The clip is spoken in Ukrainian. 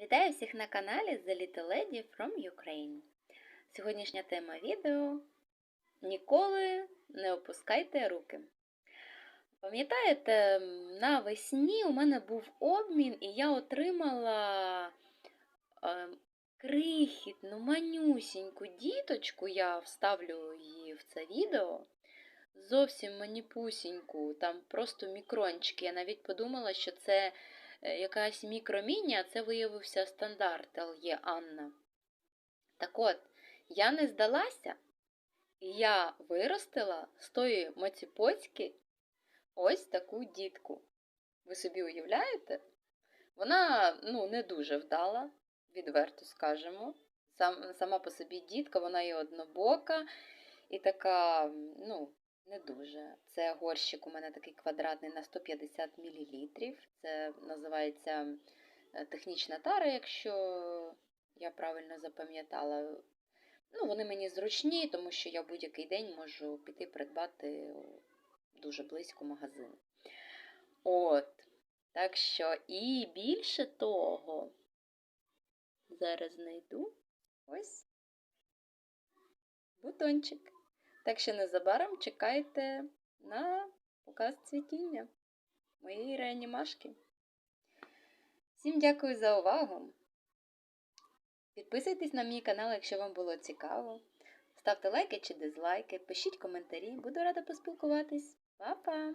Вітаю всіх на каналі The Little Lady from Ukraine. Сьогоднішня тема відео Ніколи не опускайте руки. Пам'ятаєте, навесні у мене був обмін, і я отримала е, крихітну, манюсіньку діточку, я вставлю її в це відео. Зовсім маніпусіньку, там просто мікрончики. Я навіть подумала, що це якась мікроміні, а це виявився стандарт LE Анна. Так от, я не здалася, я виростила з тої моціпоцьки ось таку дітку. Ви собі уявляєте? Вона ну, не дуже вдала, відверто скажемо. Сам, сама по собі дітка, вона і однобока, і така, ну, не дуже. Це горщик у мене такий квадратний на 150 мл. Це називається е, технічна тара, якщо я правильно запам'ятала. Ну, вони мені зручні, тому що я будь-який день можу піти придбати дуже близько магазин. От. Так що, і більше того, зараз знайду ось бутончик. Так що незабаром чекайте на показ цвітіння моєї реанімашки. Всім дякую за увагу! Підписуйтесь на мій канал, якщо вам було цікаво. Ставте лайки чи дизлайки, пишіть коментарі, буду рада поспілкуватись. Па-па!